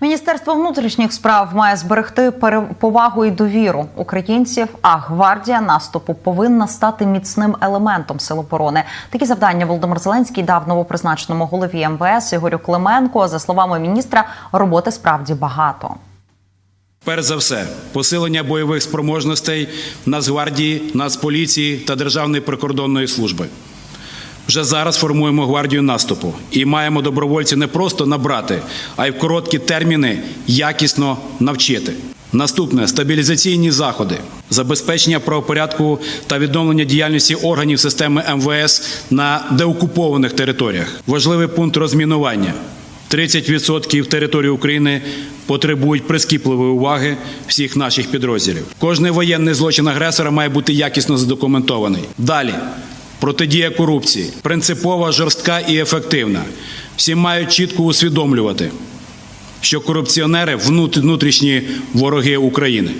Міністерство внутрішніх справ має зберегти повагу і довіру українців. А гвардія наступу повинна стати міцним елементом сил оборони. Такі завдання Володимир Зеленський дав новопризначеному голові МВС Ігорю Клименко. За словами міністра, роботи справді багато. Перш за все, посилення бойових спроможностей Нацгвардії, Нацполіції та Державної прикордонної служби. Вже зараз формуємо гвардію наступу і маємо добровольців не просто набрати, а й в короткі терміни якісно навчити. Наступне стабілізаційні заходи, забезпечення правопорядку та відновлення діяльності органів системи МВС на деокупованих територіях. Важливий пункт розмінування. 30% території України потребують прискіпливої уваги всіх наших підрозділів. Кожний воєнний злочин агресора має бути якісно задокументований. Далі протидія корупції, принципова, жорстка і ефективна. Всі мають чітко усвідомлювати, що корупціонери внут- внутрішні вороги України.